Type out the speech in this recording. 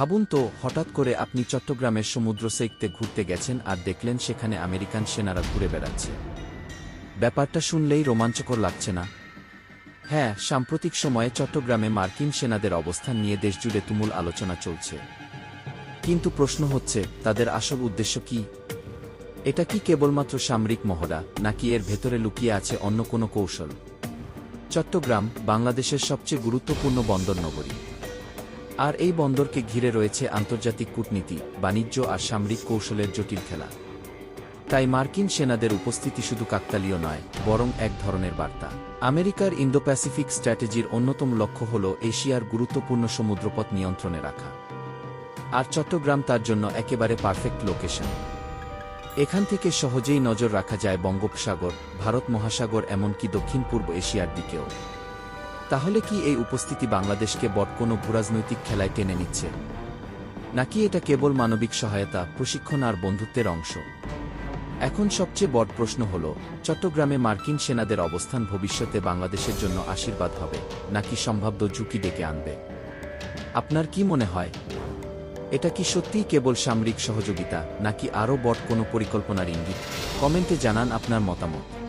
ভাবুন তো, হঠাৎ করে আপনি চট্টগ্রামের সমুদ্র সৈকতে ঘুরতে গেছেন আর দেখলেন সেখানে আমেরিকান সেনারা ঘুরে বেড়াচ্ছে। ব্যাপারটা শুনলেই রোমাঞ্চকর লাগছে না? হ্যাঁ সাম্প্রতিক সময়ে চট্টগ্রামে মার্কিন সেনাদের অবস্থান নিয়ে দেশজুড়ে তুমুল আলোচনা চলছে। কিন্তু প্রশ্ন হচ্ছে, তাদের আসল উদ্দেশ্য কি? এটা কি কেবলমাত্র সামরিক মহড়া, নাকি এর ভেতরে লুকিয়ে আছে অন্য কোনো কৌশল? চট্টগ্রাম, বাংলাদেশের সবচেয়ে গুরুত্বপূর্ণ বন্দর নগরী। আর এই বন্দরকে ঘিরে রয়েছে আন্তর্জাতিক কূটনীতি, বাণিজ্য আর সামরিক কৌশলের জটিল খেলা। তাই মার্কিন সেনাদের উপস্থিতি শুধু কাকতালীয় নয়, বরং এক ধরনের বার্তা। আমেরিকার ইন্দো প্যাসিফিক স্ট্র্যাটেজির অন্যতম লক্ষ্য হল এশিয়ার গুরুত্বপূর্ণ সমুদ্রপথ নিয়ন্ত্রণে রাখা। আর চট্টগ্রাম তার জন্য একেবারে পারফেক্ট লোকেশন। এখান থেকে সহজেই নজর রাখা যায় বঙ্গোপসাগর, ভারত মহাসাগর, এমনকি দক্ষিণ পূর্ব এশিয়ার দিকেও। তাহলে কি এই উপস্থিতি বাংলাদেশকে বট কোনো ভূরাজনৈতিক খেলায় টেনে নিচ্ছে? নাকি এটা কেবল মানবিক সহায়তা, প্রশিক্ষণ আর বন্ধুত্বের অংশ? এখন সবচেয়ে বড় প্রশ্ন হল, চট্টগ্রামে মার্কিন সেনাদের অবস্থান ভবিষ্যতে বাংলাদেশের জন্য আশীর্বাদ হবে, নাকি সম্ভাব্য ঝুঁকি ডেকে আনবে? আপনার কি মনে হয়? এটা কি সত্যিই কেবল সামরিক সহযোগিতা, নাকি আরও বট কোনো পরিকল্পনার ইঙ্গিত? কমেন্টে জানান আপনার মতামত।